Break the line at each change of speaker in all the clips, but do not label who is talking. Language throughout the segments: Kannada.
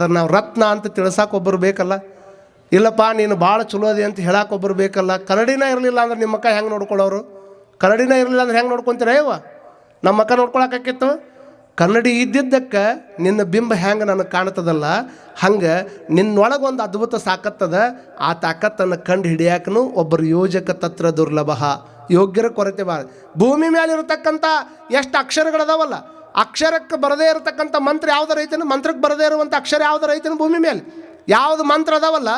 ನಾವು ರತ್ನ ಅಂತ ತಿಳ್ಸಾಕ ಒಬ್ಬರು ಬೇಕಲ್ಲ. ಇಲ್ಲಪ್ಪ, ನೀನು ಭಾಳ ಚಲೋ ಅದೇ ಅಂತ ಹೇಳಕ್ಕೆ ಒಬ್ಬರು ಬೇಕಲ್ಲ. ಕನ್ನಡಿನ ಇರಲಿಲ್ಲ ಅಂದ್ರೆ ನಿಮ್ಮ ಅಕ್ಕ ಹೆಂಗೆ ನೋಡ್ಕೊಳ್ಳೋರು ಕನ್ನಡಿನ ಇರಲಿಲ್ಲ ಅಂದ್ರೆ ಹೆಂಗೆ ನೋಡ್ಕೊಂತೀರ ಅಯ್ಯವ ನಮ್ಮ ಅಕ್ಕ ನೋಡ್ಕೊಳಕ್ಕಾಕಿತ್ತು? ಕನ್ನಡಿ ಇದ್ದಿದ್ದಕ್ಕೆ ನಿನ್ನ ಬಿಂಬ ಹೆಂಗೆ ನನಗೆ ಕಾಣ್ತದಲ್ಲ, ಹಂಗೆ ನಿನ್ನೊಳಗೊಂದು ಅದ್ಭುತ ಸಾಕತ್ತದ, ಆ ತಾಕತ್ತನ್ನು ಕಂಡು ಹಿಡಿಯಾಕನು ಒಬ್ಬರು ಯೋಜಕ ತತ್ರ ದುರ್ಲಭ. ಯೋಗ್ಯರ ಕೊರತೆ ಭಾಳ ಭೂಮಿ ಮೇಲೆ ಇರತಕ್ಕಂಥ ಎಷ್ಟು ಅಕ್ಷರಗಳದಾವಲ್ಲ ಅಕ್ಷರಕ್ಕೆ ಬರದೇ ಇರತಕ್ಕಂಥ ಮಂತ್ರ ಯಾವ್ದಾರ ರೈತನ? ಮಂತ್ರಕ್ಕೆ ಬರದೇ ಇರುವಂಥ ಅಕ್ಷರ ಯಾವ್ದಾರ ರೈತನ? ಭೂಮಿ ಮೇಲೆ. ಯಾವುದು ಮಂತ್ರ ಅದಾವಲ್ಲ,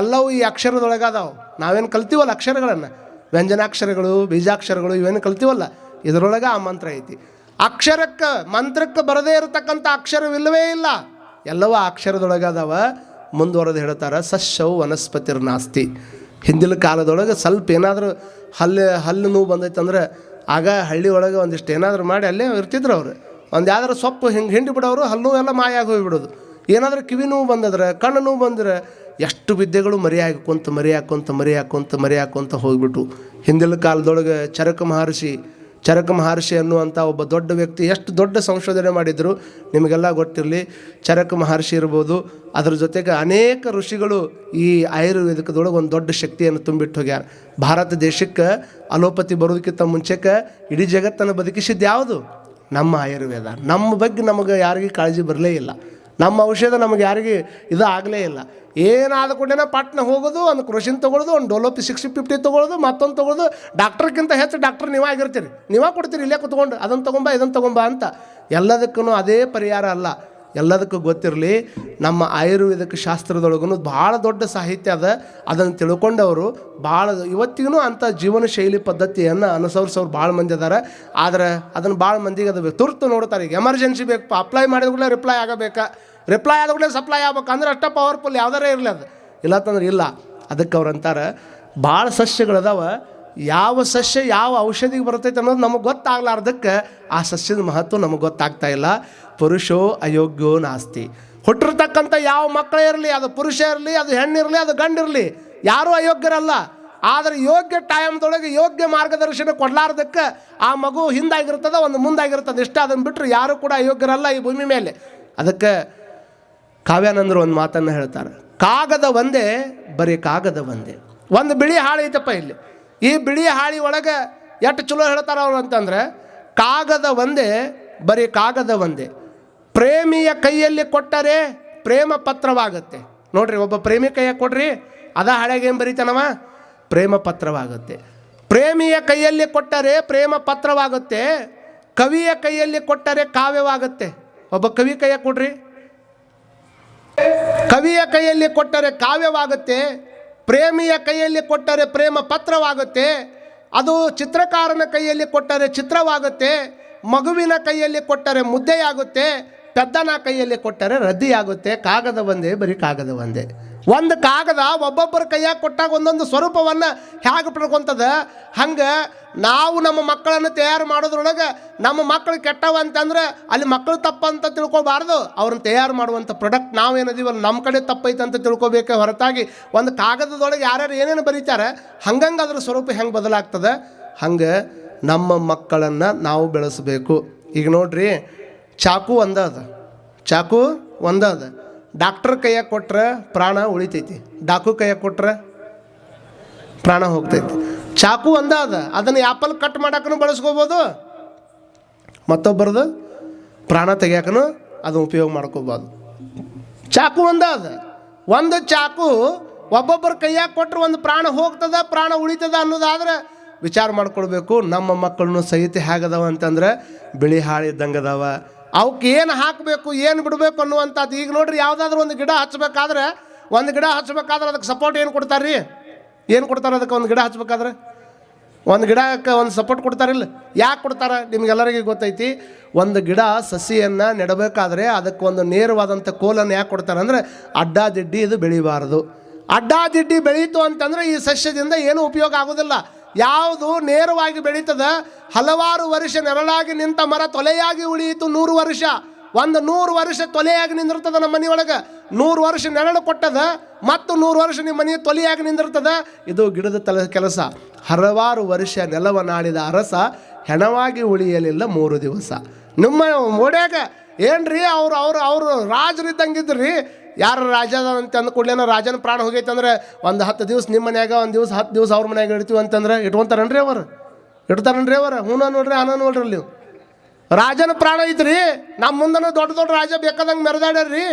ಎಲ್ಲವೂ ಈ ಅಕ್ಷರದೊಳಗೆ ಅದಾವ. ನಾವೇನು ಕಲ್ತೀವಲ್ಲ ಅಕ್ಷರಗಳನ್ನು? ವ್ಯಂಜನಾಕ್ಷರಗಳು, ಬೀಜಾಕ್ಷರಗಳು ಇವೇನು ಕಲ್ತೀವಲ್ಲ? ಇದರೊಳಗೆ ಆ ಮಂತ್ರ ಐತಿ. ಅಕ್ಷರಕ್ಕೆ, ಮಂತ್ರಕ್ಕೆ ಬರದೇ ಇರತಕ್ಕಂಥ ಅಕ್ಷರವಿಲ್ಲವೇ ಇಲ್ಲ. ಎಲ್ಲವೂ ಆ ಅಕ್ಷರದೊಳಗೆ ಅದಾವ. ಮುಂದುವರೆದು ಹೇಳ್ತಾರೆ ಸಸ್ಯವು ವನಸ್ಪತಿರ್ನಾಸ್ತಿ ಹಿಂದಿನ ಕಾಲದೊಳಗೆ ಸ್ವಲ್ಪ ಏನಾದರೂ ಹಲ್ಲು ಹಲ್ಲು ನೋವು ಬಂದೈತೆ ಅಂದ್ರೆ ಆಗ ಹಳ್ಳಿ ಒಳಗೆ ಒಂದಿಷ್ಟು ಏನಾದರೂ ಮಾಡಿ ಅಲ್ಲೇ ಇರ್ತಿದ್ರು ಅವರು. ಒಂದು ಯಾವ್ದಾರು ಸೊಪ್ಪು ಹಿಂಗೆ ಹಿಂಡಿ ಬಿಡೋರು ಹಲ್ಲು ಎಲ್ಲ ಮಾಯಾಗಿ ಹೋಗಿಬಿಡೋದು. ಏನಾದರೂ ಕಿವಿ ನೋವು ಬಂದದ್ರೆ, ಕಣ್ಣು ನೋವು ಬಂದ್ರೆ ಎಷ್ಟು ವಿದ್ಯೆಗಳು ಮರಿ ಹಾಕೊಂತ ಮರಿ ಹಾಕೊಂತ ಮರಿ ಹಾಕೊಂತ ಮರಿ ಹಾಕೊಂತ ಹೋಗ್ಬಿಟ್ಟು ಹಿಂದಿನ ಕಾಲದೊಳಗೆ ಚರಕ ಮಹರ್ಷಿ ಚರಕ ಮಹರ್ಷಿ ಅನ್ನುವಂಥ ಒಬ್ಬ ದೊಡ್ಡ ವ್ಯಕ್ತಿ ಎಷ್ಟು ದೊಡ್ಡ ಸಂಶೋಧನೆ ಮಾಡಿದರು, ನಿಮಗೆಲ್ಲ ಗೊತ್ತಿರಲಿ, ಚರಕ ಮಹರ್ಷಿ ಇರ್ಬೋದು. ಅದ್ರ ಜೊತೆಗೆ ಅನೇಕ ಋಷಿಗಳು ಈ ಆಯುರ್ವೇದಿಕದೊಳಗೆ ಒಂದು ದೊಡ್ಡ ಶಕ್ತಿಯನ್ನು ತುಂಬಿಟ್ಟು ಹೋಗ್ಯಾರ. ಭಾರತ ದೇಶಕ್ಕೆ ಅಲೋಪತಿ ಬರೋದಕ್ಕಿಂತ ಮುಂಚೆಕ್ಕೆ ಇಡೀ ಜಗತ್ತನ್ನು ಬದುಕಿಸಿದ್ದು ಯಾವುದು? ನಮ್ಮ ಆಯುರ್ವೇದ. ನಮ್ಮ ಬಗ್ಗೆ ನಮಗೆ ಯಾರಿಗೂ ಕಾಳಜಿ ಬರಲೇ ಇಲ್ಲ. ನಮ್ಮ ಔಷಧ ನಮಗೆ ಯಾರಿಗೆ ಇದು ಆಗಲೇ ಇಲ್ಲ. ಏನಾದ ಕೂಡಲೇ ಪಟ್ನ ಹೋಗೋದು, ಒಂದು ಕೃಷಿನ ತೊಗೊಳೋದು, ಒಂದು ಡೊಲೋಪಿ ಸಿಕ್ಸ್ ಫಿಫ್ಟಿ ತೊಗೊಳೋದು, ಮತ್ತೊಂದು ತೊಗೊಳೋದು. ಡಾಕ್ಟ್ರ್ಗಿಂತ ಹೆಚ್ಚು ಡಾಕ್ಟ್ರ್ ನೀವೇ ಆಗಿರ್ತೀರಿ. ನೀವೇ ಕೊಡ್ತೀರಿ, ಇಲ್ಲೇ ಕುತ್ಕೊಂಡು ಅದನ್ನು ತೊಗೊಂಬ ಇದನ್ನು ತೊಗೊಂಬ ಅಂತ. ಎಲ್ಲದಕ್ಕೂ ಅದೇ ಪರಿಹಾರ ಅಲ್ಲ. ಎಲ್ಲದಕ್ಕೂ ಗೊತ್ತಿರಲಿ, ನಮ್ಮ ಆಯುರ್ವೇದಿಕ ಶಾಸ್ತ್ರದೊಳಗೂ ಭಾಳ ದೊಡ್ಡ ಸಾಹಿತ್ಯ ಅದ. ಅದನ್ನು ತಿಳ್ಕೊಂಡವರು ಭಾಳ ಇವತ್ತಿಗೂ ಅಂಥ ಜೀವನ ಶೈಲಿ ಪದ್ಧತಿಯನ್ನು ಅನುಸರಿಸೋರು ಭಾಳ ಮಂದಿ ಅದಾರೆ. ಆದರೆ ಅದನ್ನು ಭಾಳ ಮಂದಿಗೆ ಅದು ತುರ್ತು ನೋಡ್ತಾರೆ. ಈಗ ಎಮರ್ಜೆನ್ಸಿ ಬೇಕು ಅಪ್ಲೈ ಮಾಡಿದ ಕೂಡಲೇ ರಿಪ್ಲೈ ಆಗಬೇಕಾ? ರಿಪ್ಲೈ ಆದ ಕೂಡಲೇ ಸಪ್ಲೈ ಆಗ್ಬೇಕು ಅಂದ್ರೆ ಅಷ್ಟ ಪವರ್ಫುಲ್ ಯಾವ್ದಾರ ಇರಲಿ ಅದು. ಇಲ್ಲ ಅಂತಂದ್ರೆ ಇಲ್ಲ. ಅದಕ್ಕೆ ಅವ್ರು ಅಂತಾರೆ ಭಾಳ ಸಸ್ಯಗಳದಾವ ಯಾವ ಸಸ್ಯ ಯಾವ ಔಷಧಿಗೆ ಬರ್ತೈತೆ ಅನ್ನೋದು ನಮಗೆ ಗೊತ್ತಾಗ್ಲಾರ್ದಕ್ಕೆ ಆ ಸಸ್ಯದ ಮಹತ್ವ ನಮಗೆ ಗೊತ್ತಾಗ್ತಾ ಇಲ್ಲ. ಪುರುಷೋ ಅಯೋಗ್ಯೋ ನಾಸ್ತಿ. ಹುಟ್ಟಿರ್ತಕ್ಕಂಥ ಯಾವ ಮಕ್ಕಳೇ ಇರಲಿ, ಅದು ಪುರುಷ ಇರಲಿ, ಅದು ಹೆಣ್ಣಿರಲಿ, ಅದು ಗಂಡಿರಲಿ, ಯಾರೂ ಅಯೋಗ್ಯರಲ್ಲ. ಆದರೆ ಯೋಗ್ಯ ಟೈಮ್ದೊಳಗೆ ಯೋಗ್ಯ ಮಾರ್ಗದರ್ಶನ ಕೊಡಲಾರ್ದಕ್ಕೆ ಆ ಮಗು ಹಿಂದಾಗಿರ್ತದ, ಒಂದು ಮುಂದಾಗಿರ್ತದೆ. ಇಷ್ಟ ಅದನ್ನು ಬಿಟ್ಟರೆ ಯಾರೂ ಕೂಡ ಅಯೋಗ್ಯರಲ್ಲ ಈ ಭೂಮಿ ಮೇಲೆ. ಅದಕ್ಕೆ ಕಾವ್ಯಾನಂದರು ಒಂದು ಮಾತನ್ನು ಹೇಳ್ತಾರೆ. ಕಾಗದ ಒಂದೇ, ಬರೀ ಕಾಗದ ಒಂದೇ. ಒಂದು ಬಿಳಿ ಹಾಳೈತಪ್ಪ ಐತಪ್ಪ ಇಲ್ಲಿ. ಈ ಬಿಳಿ ಹಾಳಿ ಒಳಗೆ ಎಷ್ಟು ಚಲೋ ಹೇಳ್ತಾರ ಅವ್ರು ಅಂತಂದ್ರೆ, ಕಾಗದ ಒಂದೇ, ಬರೀ ಕಾಗದ ಒಂದೇ. ಪ್ರೇಮಿಯ ಕೈಯಲ್ಲಿ ಕೊಟ್ಟರೆ ಪ್ರೇಮ ಪತ್ರವಾಗುತ್ತೆ. ನೋಡ್ರಿ, ಒಬ್ಬ ಪ್ರೇಮಿ ಕೈಯ ಕೊಡ್ರಿ, ಅದ ಹಾಳೆಗೆ ಏನು ಬರೀತಾನವ? ಪ್ರೇಮ ಪತ್ರವಾಗುತ್ತೆ. ಪ್ರೇಮಿಯ ಕೈಯಲ್ಲಿ ಕೊಟ್ಟರೆ ಪ್ರೇಮ ಪತ್ರವಾಗುತ್ತೆ, ಕವಿಯ ಕೈಯಲ್ಲಿ ಕೊಟ್ಟರೆ ಕಾವ್ಯವಾಗುತ್ತೆ. ಒಬ್ಬ ಕವಿ ಕೈಯ ಕೊಡ್ರಿ. ಕವಿಯ ಕೈಯಲ್ಲಿ ಕೊಟ್ಟರೆ ಕಾವ್ಯವಾಗುತ್ತೆ ಪ್ರೇಮಿಯ ಕೈಯಲ್ಲಿ ಕೊಟ್ಟರೆ ಪ್ರೇಮ ಪತ್ರವಾಗುತ್ತೆ, ಅದು ಚಿತ್ರಕಾರನ ಕೈಯಲ್ಲಿ ಕೊಟ್ಟರೆ ಚಿತ್ರವಾಗುತ್ತೆ, ಮಗುವಿನ ಕೈಯಲ್ಲಿ ಕೊಟ್ಟರೆ ಮುದ್ದೆಯಾಗುತ್ತೆ, ಪೆದ್ದನ ಕೈಯಲ್ಲಿ ಕೊಟ್ಟರೆ ರದ್ದಿಯಾಗುತ್ತೆ. ಕಾಗದ ಒಂದೇ, ಬರೀ ಕಾಗದ ಒಂದೇ. ಒಂದು ಕಾಗದ ಒಬ್ಬೊಬ್ಬರ ಕೈಯಾಗ ಕೊಟ್ಟಾಗ ಒಂದೊಂದು ಸ್ವರೂಪವನ್ನು ಹೇಗೆ ಪಡ್ಕೊಂತದ ಹಂಗೆ ನಾವು ನಮ್ಮ ಮಕ್ಕಳನ್ನು ತಯಾರು ಮಾಡೋದ್ರೊಳಗೆ ನಮ್ಮ ಮಕ್ಕಳು ಕೆಟ್ಟವ ಅಂತಂದ್ರೆ ಅಲ್ಲಿ ಮಕ್ಕಳು ತಪ್ಪಂತ ತಿಳ್ಕೊಬಾರ್ದು ಅವ್ರನ್ನ ತಯಾರು ಮಾಡುವಂಥ ಪ್ರಾಡಕ್ಟ್ ನಾವೇನದೀವಲ್ಲ ನಮ್ಮ ಕಡೆ ತಪ್ಪೈತೆ ಅಂತ ತಿಳ್ಕೊಬೇಕೆ ಹೊರತಾಗಿ ಒಂದು ಕಾಗದದೊಳಗೆ ಯಾರ್ಯಾರು ಏನೇನು ಬರೀತಾರೆ ಹಂಗಂಗೆ ಅದ್ರ ಸ್ವರೂಪ ಹೆಂಗೆ ಬದಲಾಗ್ತದೆ? ಹಂಗೆ ನಮ್ಮ ಮಕ್ಕಳನ್ನು ನಾವು ಬೆಳೆಸಬೇಕು. ಈಗ ನೋಡ್ರಿ, ಚಾಕು ಒಂದ ಅದ. ಚಾಕು ಒಂದ ಅದ. ಡಾಕ್ಟರ್ ಕೈಯಾಗ ಕೊಟ್ರೆ ಪ್ರಾಣ ಉಳಿತೈತಿ. ಡಾಕು ಕೈಯಾಗ ಕೊಟ್ರೆ ಪ್ರಾಣ ಹೋಗ್ತೈತಿ. ಚಾಕು ಒಂದ ಅದ. ಅದನ್ನು ಆ್ಯಪಲ್ ಕಟ್ ಮಾಡೋಕ್ಕೂ ಬಳಸ್ಕೋಬೋದು. ಮತ್ತೊಬ್ಬರದು ಪ್ರಾಣ ತೆಗಿಯಾಕನು ಅದನ್ನು ಉಪಯೋಗ ಮಾಡ್ಕೋಬೋದು. ಚಾಕು ಒಂದ ಅದ. ಒಂದು ಚಾಕು ಒಬ್ಬೊಬ್ಬರ ಕೈಯಾಗ ಕೊಟ್ಟರೆ ಒಂದು ಪ್ರಾಣ ಹೋಗ್ತದ, ಪ್ರಾಣ ಉಳಿತದ ಅನ್ನೋದಾದ್ರೆ ವಿಚಾರ ಮಾಡ್ಕೊಳ್ಬೇಕು. ನಮ್ಮ ಮಕ್ಕಳನ್ನು ಸಹಿತ ಹೇಗದಾವ ಅಂತಂದ್ರೆ ಬಿಳಿ ಹಾಳಿ ಇದ್ದಂಗೆ ಅದಾವ ಅವಕ್ಕೆ ಏನು ಹಾಕಬೇಕು, ಏನು ಬಿಡಬೇಕು ಅನ್ನುವಂಥದ್ದು ಈಗ ನೋಡ್ರಿ, ಯಾವುದಾದ್ರೂ ಒಂದು ಗಿಡ ಹಚ್ಚಬೇಕಾದ್ರೆ ಒಂದು ಗಿಡ ಹಚ್ಚಬೇಕಾದ್ರೆ ಅದಕ್ಕೆ ಸಪೋರ್ಟ್ ಏನು ಕೊಡ್ತಾರೆ ರೀ ಏನು ಕೊಡ್ತಾರೆ ಅದಕ್ಕೆ ಒಂದು ಗಿಡ ಹಚ್ಚಬೇಕಾದ್ರೆ ಒಂದು ಗಿಡಕ್ಕೆ ಒಂದು ಸಪೋರ್ಟ್ ಕೊಡ್ತಾರಿಲ್ಲ ಯಾಕೆ ಕೊಡ್ತಾರೆ? ನಿಮ್ಗೆಲ್ಲರಿಗೂ ಗೊತ್ತೈತಿ, ಒಂದು ಗಿಡ ಸಸಿಯನ್ನು ನೆಡಬೇಕಾದ್ರೆ ಅದಕ್ಕೆ ಒಂದು ನೇರವಾದಂಥ ಕೋಲನ್ನು ಯಾಕೆ ಕೊಡ್ತಾರೆ ಅಂದರೆ ಅಡ್ಡಾದಿಡ್ಡಿ ಇದು ಬೆಳಿಬಾರ್ದು. ಅಡ್ಡಾದಿಡ್ಡಿ ಬೆಳೀತು ಅಂತಂದರೆ ಈ ಸಸ್ಯದಿಂದ ಏನೂ ಉಪಯೋಗ ಆಗೋದಿಲ್ಲ. ಯಾವುದು ನೇರವಾಗಿ ಬೆಳೀತದ ಹಲವಾರು ವರ್ಷ ನೆರಳಾಗಿ ನಿಂತ ಮರ ತೊಲೆಯಾಗಿ ಉಳಿಯಿತು ನೂರು ವರ್ಷ. ಒಂದು ನೂರು ವರ್ಷ ತೊಲೆಯಾಗಿ ನಿಂದಿರ್ತದ ನಮ್ಮ ಮನೆಯೊಳಗೆ. ನೂರು ವರ್ಷ ನೆರಳು ಕೊಟ್ಟದ, ಮತ್ತು ನೂರು ವರ್ಷ ನಿಮ್ಮ ಮನೆ ತೊಲೆಯಾಗಿ ನಿಂದಿರ್ತದ. ಇದು ಗಿಡದ ತಲೆ ಕೆಲಸ. ಹಲವಾರು ವರ್ಷ ನೆಲವ ನಾಡಿದ ಅರಸ, ಹೆಣವಾಗಿ ಉಳಿಯಲಿಲ್ಲ ಮೂರು ದಿವಸ. ನಿಮ್ಮ ಓಡ್ಯಾಗ ಏನ್ರಿ ಅವ್ರು ಅವ್ರು, ಅವರು ರಾಜರಿದ್ದಂಗಿದ್ರಿ ಯಾರು ರಾಜ ಅಂತ ಅಂದ ಕೂಡಲೇ ರಾಜನ ಪ್ರಾಣ ಹೋಗೈತೆ ಅಂದ್ರೆ ಒಂದು ಹತ್ತು ದಿವಸ ನಿಮ್ಮ ಮನ್ಯಾಗ, ಒಂದು ದಿವಸ ಹತ್ತು ದಿವಸ ಅವ್ರ ಮನ್ಯಾಗ ಇಡ್ತೀವಿ ಅಂತಂದ್ರೆ ಇಟ್ಕೊಂತಾರನ್ರಿ ಅವರು? ಇಡ್ತಾರನ್ರಿ ಅವರು? ಹೂನ ನೋಡ್ರಿ ಅನ ನೋಡ್ರಿ ನೀವು ರಾಜನ ಪ್ರಾಣ ಐತ್ರಿ. ನಮ್ಮ ಮುಂದನೂ ದೊಡ್ಡ ದೊಡ್ಡ ರಾಜ ಬೇಕಾದಂಗೆ ಮೆರೆದಾಡ್ಯಾರ್ರಿ.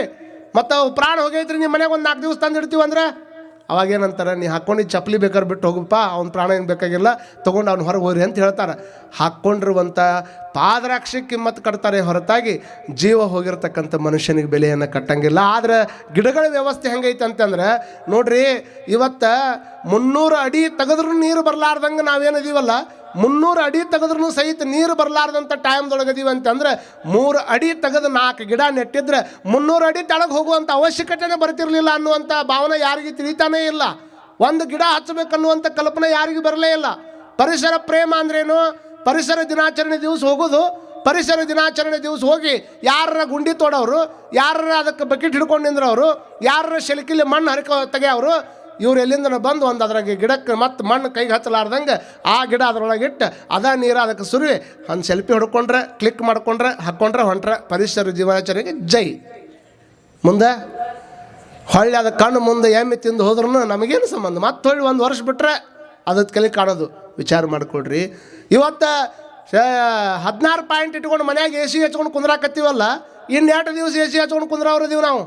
ಮತ್ತು ಪ್ರಾಣ ಹೋಗೈತ್ರಿ ನಿಮ್ಮ ಮನೆಗೆ ಒಂದು ನಾಲ್ಕು ದಿವಸ ತಂದು ಇಡ್ತೀವಿ ಅಂದ್ರೆ ಅವಾಗ ಏನಂತಾರೆ, ನೀ ಹಾಕ್ಕೊಂಡಿದ್ದು ಚಪ್ಪಲಿ ಬೇಕಾದ್ರೆ ಬಿಟ್ಟು ಹೋಗಪ್ಪ ಅವ್ನ ಪ್ರಾಣ ಏನು ಬೇಕಾಗಿಲ್ಲ, ತೊಗೊಂಡು ಅವ್ನು ಹೊರಗೆ ಹೋಗ್ರಿ ಅಂತ ಹೇಳ್ತಾರೆ. ಹಾಕ್ಕೊಂಡಿರುವಂಥ ಪಾದರಾಕ್ಷಿ ಕಿಮ್ಮತ್ತು ಕಟ್ತಾರೆ ಹೊರತಾಗಿ ಜೀವ ಹೋಗಿರ್ತಕ್ಕಂಥ ಮನುಷ್ಯನಿಗೆ ಬೆಲೆಯನ್ನು ಕಟ್ಟಂಗಿಲ್ಲ. ಆದ್ರೆ ಗಿಡಗಳ ವ್ಯವಸ್ಥೆ ಹೆಂಗೈತೆ ಅಂತಂದ್ರೆ, ನೋಡ್ರಿ, ಇವತ್ತು ಮುನ್ನೂರು ಅಡಿ ತೆಗೆದ್ರೂ ನೀರು ಬರಲಾರ್ದಂಗೆ ನಾವೇನದೀವಲ್ಲ ಮುನ್ನೂರು ಅಡಿ ತೆಗೆದ್ರೂ ಸಹಿತ ನೀರು ಬರಲಾರ್ದಂಥ ಟೈಮ್ದೊಳಗೆ ಅದೀವಿ ಅಂತಂದ್ರೆ ಮೂರು ಅಡಿ ತೆಗೆದು ನಾಲ್ಕು ಗಿಡ ನೆಟ್ಟಿದ್ರೆ ಮುನ್ನೂರು ಅಡಿ ತಳಗೆ ಹೋಗುವಂಥ ಅವಶ್ಯಕತೆನೇ ಬರ್ತಿರಲಿಲ್ಲ ಅನ್ನುವಂಥ ಭಾವನೆ ಯಾರಿಗೆ ತಿಳಿತಾನೇ ಇಲ್ಲ. ಒಂದು ಗಿಡ ಹಚ್ಚಬೇಕನ್ನುವಂಥ ಕಲ್ಪನೆ ಯಾರಿಗೂ ಬರಲೇ ಇಲ್ಲ. ಪರಿಸರ ಪ್ರೇಮ ಅಂದ್ರೇನು? ಪರಿಸರ ದಿನಾಚರಣೆ ದಿವಸ ಹೋಗೋದು. ಪರಿಸರ ದಿನಾಚರಣೆ ದಿವಸ ಹೋಗಿ ಯಾರರ ಗುಂಡಿ ತೋಡೋರು, ಯಾರರ ಅದಕ್ಕೆ ಬಕೆಟ್ ಹಿಡ್ಕೊಂಡು ನಿಂದ್ರವರು, ಯಾರರ ಶೆಲ್ಕಿಲಿ ಮಣ್ಣು ಹರಿಕೊ ತೆಗೆಯವರು ಇವ್ರು ಎಲ್ಲಿಂದ ಬಂದು ಒಂದು ಅದ್ರಾಗೆ ಗಿಡಕ್ಕೆ ಮತ್ತೆ ಮಣ್ಣು ಕೈಗೆ ಹಚ್ಚಲಾರ್ದಂಗೆ ಆ ಗಿಡ ಅದರೊಳಗೆ ಇಟ್ಟು ಅದ ನೀರು ಅದಕ್ಕೆ ಸುರುವಿ. ಒಂದು ಸೆಲ್ಫಿ ಹೊಡ್ಕೊಂಡ್ರೆ, ಕ್ಲಿಕ್ ಮಾಡ್ಕೊಂಡ್ರೆ ಹಾಕ್ಕೊಂಡ್ರೆ ಹೊಂಟ್ರೆ ಪರಿಸರ ಜೀವನಾಚರಣೆಗೆ ಜೈ. ಮುಂದೆ ಹೊಳ್ಳಿ ಅದು ಕಣ್ಣು ಮುಂದೆ ಎಮ್ಮೆ ತಿಂದು ಹೋದ್ರೂ ನಮಗೇನು ಸಂಬಂಧ? ಮತ್ತೆ ಹೊಳ್ಳಿ ಒಂದು ವರ್ಷ ಬಿಟ್ಟರೆ ಅದಕ್ಕೆ ಕಲಿ ಕಾಣೋದು. ವಿಚಾರ ಮಾಡಿಕೊಡ್ರಿ ಇವತ್ತು ಹದಿನಾರು ಪಾಯಿಂಟ್ ಇಟ್ಕೊಂಡು ಮನ್ಯಾಗ ಎ ಸಿ ಹಚ್ಕೊಂಡು ಕುಂದ್ರಾಕತ್ತೀವಲ್ಲ? ಇನ್ನು ಎರಡು ದಿವಸ ಎ ಸಿ ಹಚ್ಕೊಂಡು ಕುಂದ್ರವ್ರಿದ್ದೀವಿ ನಾವು.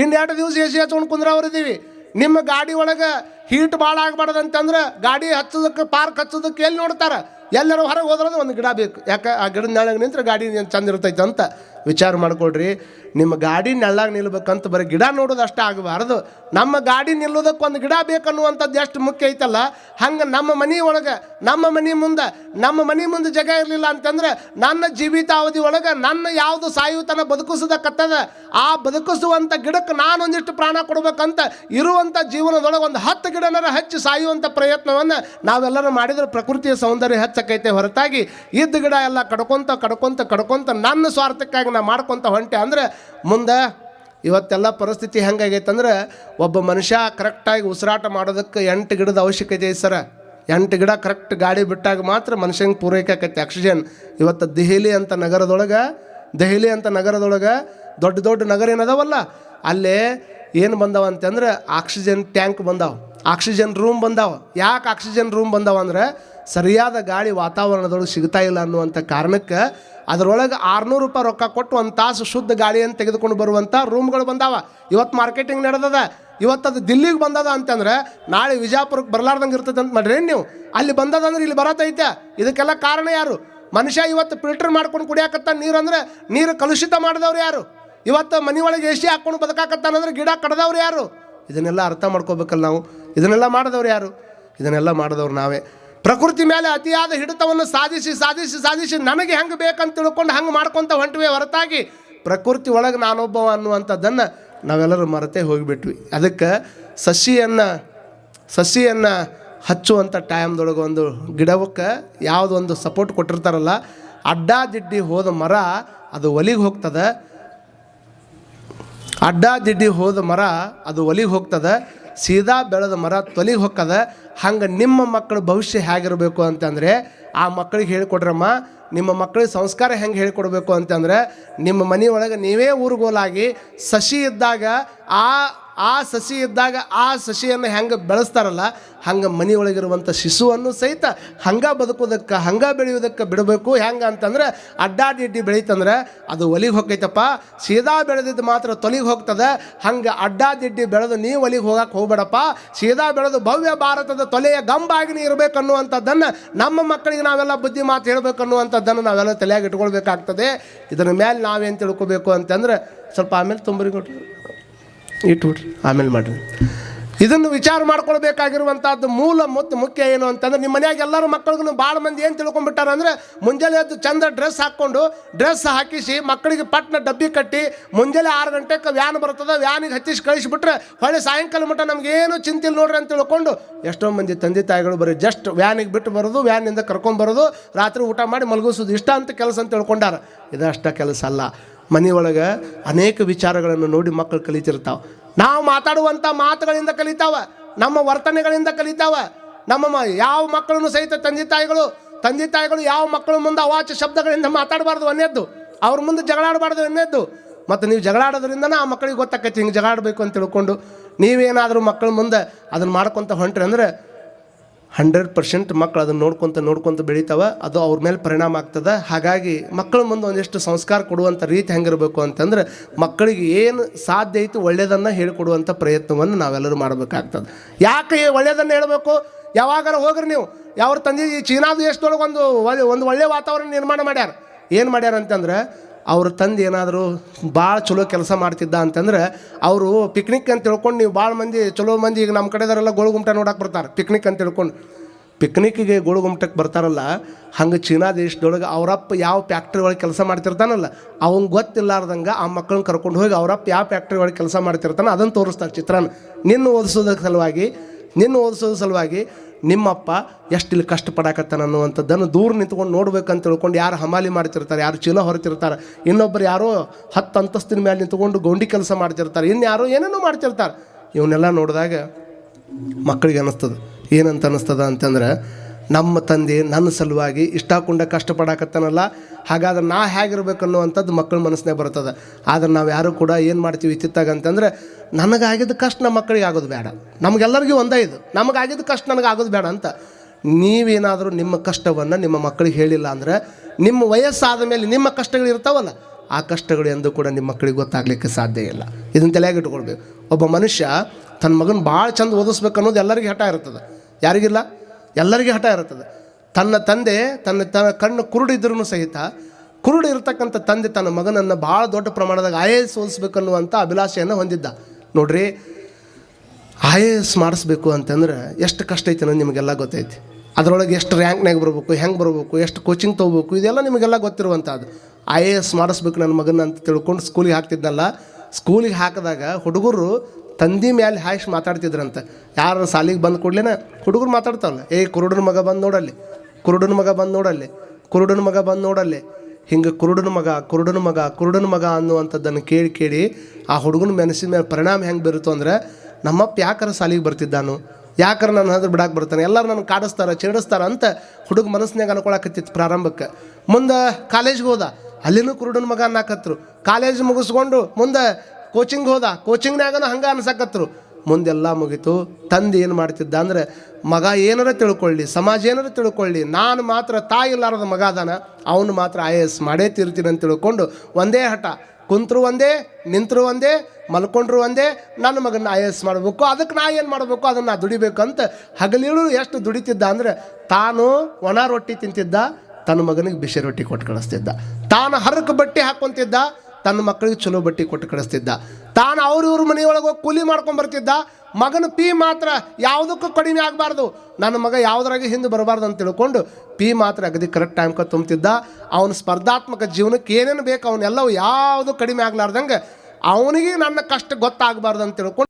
ಇನ್ನು ಎರಡು ದಿವಸ ಎ ಸಿ ಹಚ್ಕೊಂಡು ಕುಂದ್ರವ್ರು ಇದೀವಿ. ನಿಮ್ಮ ಗಾಡಿ ಒಳಗೆ ಹೀಟ್ ಭಾಳ ಆಗ್ಬಾರ್ದು ಅಂತಂದ್ರೆ ಗಾಡಿ ಹಚ್ಚೋದಕ್ಕೆ ಪಾರ್ಕ್ ಹಚ್ಚೋದಕ್ಕೆ ಎಲ್ಲಿ ನೋಡ್ತಾರೆ? ಎಲ್ಲರೂ ಹೊರಗೆ ಹೋದ್ರೆ ಒಂದು ಗಿಡ ಬೇಕು. ಯಾಕೆ? ಆ ಗಿಡದ ನೆಳಗೆ ನಿಂತ್ರೆ ಗಾಡಿ ಚಂದ ಇರ್ತೈತೆ ಅಂತ ವಿಚಾರ ಮಾಡ್ಕೊಡ್ರಿ ನಿಮ್ಮ ಗಾಡಿ ನೆಳ್ಳಾಗ ನಿಲ್ಬೇಕಂತ ಬರೀ ಗಿಡ ನೋಡೋದಷ್ಟೇ ಆಗಬಾರ್ದು. ನಮ್ಮ ಗಾಡಿ ನಿಲ್ಲೋದಕ್ಕೆ ಒಂದು ಗಿಡ ಬೇಕನ್ನುವಂಥದ್ದು ಎಷ್ಟು ಮುಖ್ಯ ಐತಲ್ಲ? ಹಂಗೆ ನಮ್ಮ ಮನೆ ಒಳಗೆ, ನಮ್ಮ ಮನೆ ಮುಂದೆ, ನಮ್ಮ ಮನೆ ಮುಂದೆ ಜಾಗ ಇರಲಿಲ್ಲ ಅಂತಂದ್ರೆ ನನ್ನ ಜೀವಿತಾವಧಿ ಒಳಗೆ ನನ್ನ ಯಾವುದು ಸಾಯುತನ ಬದುಕಿಸೋದಕ್ಕತ್ತದ ಆ ಬದುಕಿಸುವಂಥ ಗಿಡಕ್ಕೆ ನಾನು ಒಂದಿಷ್ಟು ಪ್ರಾಣ ಕೊಡ್ಬೇಕಂತ ಇರುವಂಥ ಜೀವನದೊಳಗೆ ಒಂದು ಹತ್ತು ಗಿಡನಾರ ಹಚ್ಚಿ ಸಾಯುವಂಥ ಪ್ರಯತ್ನವನ್ನು ನಾವೆಲ್ಲರೂ ಮಾಡಿದರೆ ಪ್ರಕೃತಿಯ ಸೌಂದರ್ಯ ಹೆಚ್ಚಕೈತೆ ಹೊರತಾಗಿ. ಇದ್ದ ಗಿಡ ಎಲ್ಲ ಕಡ್ಕೊಂತ ಕಡ್ಕೊಂತ ಕಡ್ಕೊಂತ ನನ್ನ ಸ್ವಾರ್ಥಕ್ಕಾಗಿ ನಾ ಮಾಡ್ಕೊತ ಹೊಂಟೆ ಅಂದ್ರೆ ಮುಂದೆ ಇವತ್ತೆಲ್ಲ ಪರಿಸ್ಥಿತಿ ಹೆಂಗಾಗೈತೆ ಅಂದ್ರೆ ಒಬ್ಬ ಮನುಷ್ಯ ಕರೆಕ್ಟಾಗಿ ಉಸಿರಾಟ ಮಾಡೋದಕ್ಕೆ ಎಂಟು ಗಿಡದ ಅವಶ್ಯಕತೆ ಐತೆ ಸರ. ಎಂಟು ಗಿಡ ಕರೆಕ್ಟ್ ಗಾಡಿ ಬಿಟ್ಟಾಗ ಮಾತ್ರ ಮನುಷ್ಯಂಗೆ ಪೂರೈಕೆ ಆಕೈತೆ. ಆಕ್ಸಿಜನ್. ಇವತ್ತು ದೆಹಲಿ ಅಂತ ನಗರದೊಳಗೆ, ದೆಹಲಿ ಅಂತ ನಗರದೊಳಗೆ ದೊಡ್ಡ ದೊಡ್ಡ ನಗರ ಏನದಾವಲ್ಲ, ಅಲ್ಲೇ ಏನು ಬಂದಾವ ಅಂತಂದ್ರೆ ಆಕ್ಸಿಜನ್ ಟ್ಯಾಂಕ್ ಬಂದಾವ. ಆಕ್ಸಿಜನ್ ರೂಮ್ ಬಂದಾವ. ಯಾಕೆ ಆಕ್ಸಿಜನ್ ರೂಮ್ ಬಂದಾವ ಅಂದ್ರೆ ಸರಿಯಾದ ಗಾಳಿ ವಾತಾವರಣದೊಳಗೆ ಸಿಗ್ತಾ ಇಲ್ಲ ಅನ್ನುವಂಥ ಕಾರಣಕ್ಕೆ ಅದರೊಳಗೆ ಆರುನೂರು ರೂಪಾಯಿ ರೊಕ್ಕ ಕೊಟ್ಟು ಒಂದು ತಾಸು ಶುದ್ಧ ಗಾಳಿಯನ್ನು ತೆಗೆದುಕೊಂಡು ಬರುವಂಥ ರೂಮ್ಗಳು ಬಂದಾವ. ಇವತ್ತು ಮಾರ್ಕೆಟಿಂಗ್ ನಡೆದದ. ಇವತ್ತು ಅದು ದಿಲ್ಲಿಗೆ ಬಂದದ ಅಂತಂದ್ರೆ ನಾಳೆ ವಿಜಾಪುರಕ್ಕೆ ಬರಲಾರ್ದಂಗೆ ಇರ್ತದೆ ಅಂತ ಮಾಡ್ರಿ. ನೀವು? ಅಲ್ಲಿ ಬಂದದಂದ್ರೆ ಇಲ್ಲಿ ಬರತೈತೆ. ಇದಕ್ಕೆಲ್ಲ ಕಾರಣ ಯಾರು? ಮನುಷ್ಯ ಇವತ್ತು ಫಿಲ್ಟರ್ ಮಾಡ್ಕೊಂಡು ಕುಡಿಯಾಕತ್ತ ನೀರು ಅಂದ್ರೆ ನೀರು ಕಲುಷಿತ ಮಾಡಿದವ್ರು ಯಾರು? ಇವತ್ತು ಮನೆ ಒಳಗೆ ಎ ಸಿ ಹಾಕ್ಕೊಂಡು ಬದುಕಾಕತ್ತಾನಂದ್ರೆ ಗಿಡ ಕಡ್ದವ್ರು ಯಾರು? ಇದನ್ನೆಲ್ಲ ಅರ್ಥ ಮಾಡ್ಕೋಬೇಕಲ್ಲ ನಾವು. ಇದನ್ನೆಲ್ಲ ಮಾಡಿದವ್ರು ಯಾರು? ಇದನ್ನೆಲ್ಲ ಮಾಡಿದವ್ರು ನಾವೇ. ಪ್ರಕೃತಿ ಮೇಲೆ ಅತಿಯಾದ ಹಿಡಿತವನ್ನು ಸಾಧಿಸಿ ಸಾಧಿಸಿ ಸಾಧಿಸಿ ನನಗೆ ಹೆಂಗೆ ಬೇಕಂತ ತಿಳ್ಕೊಂಡು ಹಂಗೆ ಮಾಡ್ಕೊತ ಹೊಂಟಿವೆ ಹೊರತಾಗಿ ಪ್ರಕೃತಿ ಒಳಗೆ ನಾನೊಬ್ಬವ ಅನ್ನುವಂಥದ್ದನ್ನು ನಾವೆಲ್ಲರೂ ಮರೆತೇ ಹೋಗಿಬಿಟ್ವಿ. ಅದಕ್ಕೆ ಸಸಿಯನ್ನು ಸಸಿಯನ್ನು ಹಚ್ಚುವಂಥ ಟೈಮ್ದೊಳಗೆ ಒಂದು ಗಿಡವಕ್ಕೆ ಯಾವುದೊಂದು ಸಪೋರ್ಟ್ ಕೊಟ್ಟಿರ್ತಾರಲ್ಲ ಅಡ್ಡಾದಿಡ್ಡಿ ಹೋದ ಮರ ಅದು ಒಲಿಗೆ ಹೋಗ್ತದೆ. ಅಡ್ಡಾದಿಡ್ಡಿ ಹೋದ ಮರ ಅದು ಒಲಿಗೆ ಹೋಗ್ತದೆ. ಸೀದಾ ಬೆಳೆದ ಮರ ತೊಲಿಗೆ ಹೋಗ್ತದ. ಹಂಗೆ ನಿಮ್ಮ ಮಕ್ಕಳ ಭವಿಷ್ಯ ಹೇಗಿರಬೇಕು ಅಂತಂದರೆ, ಆ ಮಕ್ಕಳಿಗೆ ಹೇಳಿಕೊಡ್ರಮ್ಮ, ನಿಮ್ಮ ಮಕ್ಕಳಿಗೆ ಸಂಸ್ಕಾರ ಹೆಂಗೆ ಹೇಳಿಕೊಡ್ಬೇಕು ಅಂತಂದ್ರೆ, ನಿಮ್ಮ ಮನೆಯೊಳಗೆ ನೀವೇ ಊರುಗೋಲಾಗಿ, ಸಸಿ ಇದ್ದಾಗ ಆ ಆ ಸಸಿ ಇದ್ದಾಗ ಆ ಸಸಿಯನ್ನು ಹೆಂಗೆ ಬೆಳೆಸ್ತಾರಲ್ಲ, ಹಂಗೆ ಮನೆಯೊಳಗಿರುವಂಥ ಶಿಶುವನ್ನು ಸಹಿತ ಹಂಗೆ ಬದುಕೋದಕ್ಕೆ ಹಂಗೆ ಬೆಳೆಯೋದಕ್ಕೆ ಬಿಡಬೇಕು. ಹೆಂಗೆ ಅಂತಂದ್ರೆ ಅಡ್ಡಾಡಿಡ್ಡಿ ಬೆಳೀತಂದ್ರೆ ಅದು ಒಲಿಗೆ ಹೋಗೈತಪ್ಪ. ಸೀದಾ ಬೆಳೆದಿದ್ದು ಮಾತ್ರ ತೊಲಿಗೆ ಹೋಗ್ತದೆ. ಹಂಗೆ ಅಡ್ಡಾದಿಡ್ಡಿ ಬೆಳೆದು ನೀವು ಒಲಿಗೆ ಹೋಗಕ್ಕೆ ಹೋಗ್ಬೇಡಪ್ಪ. ಸೀದಾ ಬೆಳೆದು ಭವ್ಯ ಭಾರತದ ತೊಲೆಯ ಗಂಬಾಗಿ ಇರಬೇಕನ್ನುವಂಥದ್ದನ್ನು ನಮ್ಮ ಮಕ್ಕಳಿಗೆ ನಾವೆಲ್ಲ ಬುದ್ಧಿ ಮಾತು ಹೇಳಬೇಕನ್ನುವಂಥದ್ದನ್ನು ನಾವೆಲ್ಲ ತಲೆಯಾಗಿ ಇಟ್ಕೊಳ್ಬೇಕಾಗ್ತದೆ. ಇದರ ಮೇಲೆ ನಾವೇನು ತಿಳ್ಕೊಬೇಕು ಅಂತಂದ್ರೆ ಸ್ವಲ್ಪ ಆಮೇಲೆ ತುಂಬರಿ ಕೊಟ್ಟು ಇಟ್ಬಿಡ್ರಿ ಆಮೇಲೆ ಮಾಡಿರಿ. ಇದನ್ನು ವಿಚಾರ ಮಾಡ್ಕೊಳ್ಬೇಕಾಗಿರುವಂಥದ್ದು ಮೂಲ ಮತ್ತು ಮುಖ್ಯ ಏನು ಅಂತಂದ್ರೆ ನಿಮ್ಮ ಮನೆಯಾಗ ಎಲ್ಲರೂ ಮಕ್ಕಳಿಗೂ ಭಾಳ ಮಂದಿ ಏನು ತಿಳ್ಕೊಂಡ್ಬಿಟ್ಟಾರ ಅಂದ್ರೆ ಮುಂಜಾನೆ ಎದ್ದು ಚಂದ ಡ್ರೆಸ್ ಹಾಕ್ಕೊಂಡು ಡ್ರೆಸ್ ಹಾಕಿಸಿ ಮಕ್ಕಳಿಗೆ ಪಟ್ನ ಡಬ್ಬಿ ಕಟ್ಟಿ ಮುಂಜಾನೆ ಆರು ಗಂಟೆಗೆ ವ್ಯಾನ್ ಬರ್ತದೆ ವ್ಯಾನಿಗೆ ಹಚ್ಚಿಸಿ ಕಳಿಸಿಬಿಟ್ರೆ ಹೊಳೆ ಸಾಯಂಕಾಲ ಮಟ್ಟ ನಮಗೇನು ಚಿಂತಿಲ್ಲ ನೋಡ್ರಿ ಅಂತ ತಿಳ್ಕೊಂಡು ಎಷ್ಟೋ ಮಂದಿ ತಂದೆ ತಾಯಿಗಳು ಬರೀ ಜಸ್ಟ್ ವ್ಯಾನಿಗೆ ಬಿಟ್ಟು ಬರೋದು ವ್ಯಾನಿಂದ ಕರ್ಕೊಂಬರೋದು ರಾತ್ರಿ ಊಟ ಮಾಡಿ ಮಲಗಿಸೋದು ಇಷ್ಟ ಅಂತ ಕೆಲಸ ಅಂತ ತಿಳ್ಕೊಂಡಾರ. ಇದಷ್ಟ ಕೆಲಸ ಅಲ್ಲ. ಮನೆಯೊಳಗೆ ಅನೇಕ ವಿಚಾರಗಳನ್ನು ನೋಡಿ ಮಕ್ಕಳು ಕಲಿತಿರ್ತಾವೆ. ನಾವು ಮಾತಾಡುವಂಥ ಮಾತುಗಳಿಂದ ಕಲಿತಾವ, ನಮ್ಮ ವರ್ತನೆಗಳಿಂದ ಕಲಿತಾವ, ನಮ್ಮ ಯಾವ ಮಕ್ಕಳನ್ನು ಸಹಿತ ತಂದೆ ತಾಯಿಗಳು ತಂದೆ ತಾಯಿಗಳು ಯಾವ ಮಕ್ಕಳ ಮುಂದೆ ಅವಾಚ್ಯ ಶಬ್ದಗಳಿಂದ ಮಾತಾಡಬಾರ್ದು ಅನ್ನೆದ್ದು, ಅವ್ರ ಮುಂದೆ ಜಗಳಾಡಬಾರ್ದು ಅನ್ನೆದ್ದು. ಮತ್ತು ನೀವು ಜಗಳ ಆಡೋದ್ರಿಂದನೇ ಆ ಮಕ್ಕಳಿಗೆ ಗೊತ್ತಾಕೈತಿ ಹಿಂಗೆ ಜಗಳಾಡಬೇಕು ಅಂತ ತಿಳ್ಕೊಂಡು ನೀವೇನಾದರೂ ಮಕ್ಕಳ ಮುಂದೆ ಅದನ್ನು ಮಾಡ್ಕೊತ ಹೊಂಟ್ರಿ ಅಂದರೆ ಹಂಡ್ರೆಡ್ ಪರ್ಸೆಂಟ್ ಮಕ್ಕಳು ಅದನ್ನು ನೋಡ್ಕೊತ ನೋಡ್ಕೊತ ಬೆಳಿತಾವೆ, ಅದು ಅವ್ರ ಮೇಲೆ ಪರಿಣಾಮ ಆಗ್ತದೆ. ಹಾಗಾಗಿ ಮಕ್ಕಳ ಮುಂದೆ ಒಂದಿಷ್ಟು ಸಂಸ್ಕಾರ ಕೊಡುವಂಥ ರೀತಿ ಹೆಂಗಿರಬೇಕು ಅಂತಂದ್ರೆ ಮಕ್ಕಳಿಗೆ ಏನು ಸಾಧ್ಯ ಐತಿ ಒಳ್ಳೆಯದನ್ನು ಹೇಳಿಕೊಡುವಂಥ ಪ್ರಯತ್ನವನ್ನು ನಾವೆಲ್ಲರೂ ಮಾಡಬೇಕಾಗ್ತದೆ. ಯಾಕೆ ಒಳ್ಳೆಯದನ್ನು ಹೇಳಬೇಕು? ಯಾವಾಗಾರ ಹೋಗ್ರಿ ನೀವು. ಯಾವ ತಂದೆ ಈ ಚೀನಾ ದೇಶದೊಳಗೆ ಒಂದು ಒಂದು ಒಳ್ಳೆಯ ವಾತಾವರಣ ನಿರ್ಮಾಣ ಮಾಡ್ಯಾರ. ಏನು ಮಾಡ್ಯಾರ ಅಂತಂದ್ರೆ ಅವ್ರ ತಂದೆ ಏನಾದರೂ ಭಾಳ ಚಲೋ ಕೆಲಸ ಮಾಡ್ತಿದ್ದ ಅಂತಂದ್ರೆ ಅವರು ಪಿಕ್ನಿಕ್ ಅಂತ ತಿಳ್ಕೊಂಡು ನೀವು ಭಾಳ ಮಂದಿ, ಚಲೋ ಮಂದಿ, ಈಗ ನಮ್ಮ ಕಡೆದವರೆಲ್ಲ ಗೋಳುಗುಮಟ ನೋಡಕ್ಕೆ ಬರ್ತಾರೆ. ಪಿಕ್ನಿಕ್ ಅಂತ ತಿಳ್ಕೊಂಡು. ಪಿಕ್ನಿಕ್ಕಿಗೆ ಗೋಳುಗುಮಟಕ್ಕೆ ಬರ್ತಾರಲ್ಲ, ಹಂಗೆ ಚೀನಾ ದೇಶದೊಳಗೆ ಅವರಪ್ಪ ಯಾವ ಫ್ಯಾಕ್ಟ್ರಿ ಒಳಗೆ ಕೆಲಸ ಮಾಡ್ತಿರ್ತಾನಲ್ಲ, ಅವಂಗೆ ಗೊತ್ತಿಲ್ಲಾರ್ದಂಗೆ ಆ ಮಕ್ಕಳನ್ನ ಕರ್ಕೊಂಡು ಹೋಗಿ ಅವರಪ್ಪ ಯಾವ ಫ್ಯಾಕ್ಟ್ರಿ ಒಳಗೆ ಕೆಲಸ ಮಾಡ್ತಿರ್ತಾನೆ ಅದನ್ನು ತೋರಿಸ್ತಾರೆ ಚಿತ್ರನ ನಿನ್ನ ಓದಿಸೋದಕ್ಕೆ ಸಲುವಾಗಿ, ನಿನ್ನ ಓದಿಸೋದ್ರ ಸಲುವಾಗಿ ನಿಮ್ಮಪ್ಪ ಎಷ್ಟು ಇಲ್ಲಿ ಕಷ್ಟಪಡಾಕತ್ತಾನ ಅನ್ನುವಂಥದ್ದನ್ನು ದೂರ ನಿಂತ್ಕೊಂಡು ನೋಡ್ಬೇಕಂತ ತಿಳ್ಕೊಂಡು ಯಾರು ಹಮಾಲಿ ಮಾಡ್ತಿರ್ತಾರೆ, ಯಾರು ಚೀಲ ಹೊರತಿರ್ತಾರೆ ಇನ್ನೊಬ್ಬರು ಯಾರೋ ಹತ್ತು ಅಂತಸ್ತಿನ ಮೇಲೆ ನಿಂತ್ಕೊಂಡು ಗೌಂಡಿ ಕೆಲಸ ಮಾಡ್ತಿರ್ತಾರೆ ಇನ್ಯಾರೋ ಏನೇನೋ ಮಾಡ್ತಿರ್ತಾರೆ. ಇವನ್ನೆಲ್ಲ ನೋಡಿದಾಗ ಮಕ್ಕಳಿಗೆ ಅನ್ನಿಸ್ತದೆ, ಏನಂತ ಅನ್ನಿಸ್ತದ ಅಂತಂದ್ರೆ ನಮ್ಮ ತಂದೆ ನನ್ನ ಸಲುವಾಗಿ ಇಷ್ಟಾಕೊಂಡ ಕಷ್ಟಪಡಾಕತ್ತಾನಲ್ಲ, ಹಾಗಾದ್ರೆ ನಾ ಹೇಗಿರ್ಬೇಕು ಅನ್ನುವಂಥದ್ದು ಮಕ್ಕಳ ಮನಸ್ಸಿನಾಗ ಬರ್ತದೆ. ಆದ್ರೆ ನಾವು ಯಾರು ಕೂಡ ಏನು ಮಾಡ್ತೀವಿ ಇತ್ತಿತ್ತಾಗ ಅಂತಂದ್ರೆ ನನಗಾಗಿದ್ದ ಕಷ್ಟ ನಮ್ಮ ಮಕ್ಕಳಿಗೆ ಆಗೋದು ಬೇಡ. ನಮಗೆಲ್ಲರಿಗೂ ಒಂದೇ ಇದು, ನಮಗಾಗಿದ್ದ ಕಷ್ಟ ನನಗೆ ಆಗೋದು ಬೇಡ ಅಂತ. ನೀವೇನಾದರೂ ನಿಮ್ಮ ಕಷ್ಟವನ್ನು ನಿಮ್ಮ ಮಕ್ಕಳಿಗೆ ಹೇಳಿಲ್ಲ ಅಂದ್ರೆ, ನಿಮ್ಮ ವಯಸ್ಸಾದ ಮೇಲೆ ನಿಮ್ಮ ಕಷ್ಟಗಳು ಇರ್ತಾವಲ್ಲ, ಆ ಕಷ್ಟಗಳು ಎಂದು ಕೂಡ ನಿಮ್ಮ ಮಕ್ಕಳಿಗೆ ಗೊತ್ತಾಗಲಿಕ್ಕೆ ಸಾಧ್ಯ ಇಲ್ಲ. ಇದನ್ನು ತಲೆಯಾಗಿ ಇಟ್ಕೊಳ್ಬೇಕು. ಒಬ್ಬ ಮನುಷ್ಯ ತನ್ನ ಮಗನ ಭಾಳ ಚಂದ ಓದಿಸ್ಬೇಕು ಅನ್ನೋದು ಎಲ್ಲರಿಗೂ ಹಠ ಇರ್ತದೆ. ಯಾರಿಗಿಲ್ಲ? ಎಲ್ಲರಿಗೂ ಹಠ ಇರುತ್ತದೆ. ತನ್ನ ತಂದೆ, ತನ್ನ ತನ್ನ ಕಣ್ಣು ಕುರುಡಿದ್ರೂ ಸಹಿತ, ಕುರುಡು ಇರತಕ್ಕಂಥ ತಂದೆ ತನ್ನ ಮಗನನ್ನು ಭಾಳ ದೊಡ್ಡ ಪ್ರಮಾಣದಾಗ ಐ ಎ ಎಸ್ ಓದಿಸ್ಬೇಕನ್ನುವಂಥ ಅಭಿಲಾಷೆಯನ್ನು ಹೊಂದಿದ್ದ. ನೋಡ್ರಿ ಐ ಎ ಎಸ್ ಮಾಡಿಸ್ಬೇಕು ಅಂತಂದ್ರೆ ಎಷ್ಟು ಕಷ್ಟ ಐತೆ ಅನ್ನೋದು ನಿಮಗೆಲ್ಲ ಗೊತ್ತೈತಿ. ಅದರೊಳಗೆ ಎಷ್ಟು ರ್ಯಾಂಕ್ನಾಗ ಬರಬೇಕು, ಹೆಂಗೆ ಬರಬೇಕು, ಎಷ್ಟು ಕೋಚಿಂಗ್ ತೊಗೋಬೇಕು, ಇದೆಲ್ಲ ನಿಮಗೆಲ್ಲ ಗೊತ್ತಿರುವಂಥದ್ದು. ಐ ಎ ಎಸ್ ಮಾಡಿಸ್ಬೇಕು ನನ್ನ ಮಗನ ಅಂತ ತಿಳ್ಕೊಂಡು ಸ್ಕೂಲಿಗೆ ಹಾಕ್ತಿದ್ನಲ್ಲ ಸ್ಕೂಲಿಗೆ ಹಾಕಿದಾಗ ಹುಡುಗರು ತಂದಿ ಮ್ಯಾಲೆ ಹ್ಯಾಶ್ ಮಾತಾಡ್ತಿದ್ರಂತೆ. ಯಾರು ಸಾಲಿಗೆ ಬಂದು ಕೂಡ್ಲೇನ ಹುಡುಗರು ಮಾತಾಡ್ತಾವಲ್ಲ ಏ, ಕುರುಡನ ಮಗ ಬಂದು ನೋಡಲ್ಲಿ, ಕುರುಡನ ಮಗ ಬಂದು ನೋಡಲ್ಲಿ, ಕುರುಡನ ಮಗ ಬಂದು ನೋಡಲ್ಲಿ. ಹಿಂಗೆ ಕುರುಡನ ಮಗ ಕುರುಡನ ಮಗ ಕುರುಡನ ಮಗ ಅನ್ನುವಂಥದ್ದನ್ನು ಕೇಳಿ ಕೇಳಿ ಆ ಹುಡುಗನ ಮನಸ್ಸಿನ ಮೇಲೆ ಪರಿಣಾಮ ಹೆಂಗೆ ಬೀರುತ್ತೋ ಅಂದ್ರೆ, ನಮ್ಮಪ್ಪ ಯಾಕಾರ ಸಾಲಿಗೆ ಬರ್ತಿದ್ದಾನು? ಯಾಕಾರ ನನ್ನ ಹದ್ರ ಬಿಡಾಕೆ ಬರ್ತಾನೆ? ಎಲ್ಲರೂ ನನ್ನ ಕಾಡಿಸ್ತಾರೆ ಚೇಡಿಸ್ತಾರ ಅಂತ ಹುಡುಗ ಮನಸ್ಸಿನಾಗ ಅನ್ಕೊಳಕತ್ತಿತ್ತು ಪ್ರಾರಂಭಕ್ಕೆ. ಮುಂದೆ ಕಾಲೇಜ್ಗೆ ಹೋದ. ಅಲ್ಲಿನೂ ಕುರುಡನ ಮಗ ಅನ್ನಾಕತ್ರು. ಕಾಲೇಜ್ ಮುಗಿಸ್ಕೊಂಡು ಮುಂದೆ ಕೋಚಿಂಗ್ ಹೋದ. ಕೋಚಿಂಗ್ನಾಗನ ಹಂಗೆ ಅನ್ಸಕತ್ರು. ಮುಂದೆಲ್ಲ ಮುಗೀತು. ತಂದೆ ಏನು ಮಾಡ್ತಿದ್ದ ಅಂದರೆ, ಮಗ ಏನಾರ ತಿಳ್ಕೊಳ್ಳಿ, ಸಮಾಜ ಏನಾರ ತಿಳ್ಕೊಳ್ಳಿ, ನಾನು ಮಾತ್ರ ತಾಯಿ ಇಲ್ಲಾರದ ಮಗ ಅದಾನ, ಅವನು ಮಾತ್ರ ಐ ಎ ಎಸ್ ಮಾಡೇ ತೀರ್ತೀನಿ ಅಂತ ತಿಳ್ಕೊಂಡು ಒಂದೇ ಹಠ. ಕುಂತರು ಒಂದೇ, ನಿಂತರು ಒಂದೇ, ಮಲ್ಕೊಂಡ್ರು ಒಂದೇ, ನನ್ನ ಮಗನ ಐ ಎ ಎಸ್ ಮಾಡಬೇಕು. ಅದಕ್ಕೆ ನಾ ಏನು ಮಾಡಬೇಕು? ಅದನ್ನು ದುಡಿಬೇಕು ಅಂತ ಹಗಲಿಳು ಎಷ್ಟು ದುಡಿತಿದ್ದ ಅಂದರೆ, ತಾನು ಒಣ ರೊಟ್ಟಿ ತಿಂತಿದ್ದ, ತನ್ನ ಮಗನಿಗೆ ಬಿಸಿ ರೊಟ್ಟಿ ಕೊಟ್ಟು ಕಳಿಸ್ತಿದ್ದ. ತಾನು ಹರಕು ಬಟ್ಟೆ ಹಾಕ್ಕೊಂತಿದ್ದ ತನ್ನ ಮಕ್ಕಳಿಗೆ ಚಲೋ ಬಟ್ಟೆ ಕೊಟ್ಟು ಕಳಿಸ್ತಿದ್ದ. ತಾನು ಅವ್ರಿವ್ರ ಮನೆಯೊಳಗೆ ಕೂಲಿ ಮಾಡ್ಕೊಂಡು ಬರ್ತಿದ್ದ. ಮಗನ ಪಿ ಮಾತ್ರ ಯಾವುದಕ್ಕೂ ಕಡಿಮೆ ಆಗಬಾರ್ದು. ನನ್ನ ಮಗ ಯಾವುದ್ರಾಗೆ ಹಿಂದೆ ಬರಬಾರ್ದು ಅಂತ ತಿಳ್ಕೊಂಡು ಪಿ ಮಾತ್ರ ಅಗದಿ ಕರೆಕ್ಟ್ ಟೈಮ್ಗೆ ತುಂಬುತ್ತಿದ್ದ ಅವನ ಸ್ಪರ್ಧಾತ್ಮಕ ಜೀವನಕ್ಕೆ ಏನೇನು ಬೇಕು ಅವನ್ನೆಲ್ಲವೂ ಯಾವುದು ಕಡಿಮೆ ಆಗಲಾರ್ದಂಗೆ ಅವನಿಗೆ ನನ್ನ ಕಷ್ಟ ಗೊತ್ತಾಗಬಾರ್ದು ಅಂತ ತಿಳ್ಕೊಂಡು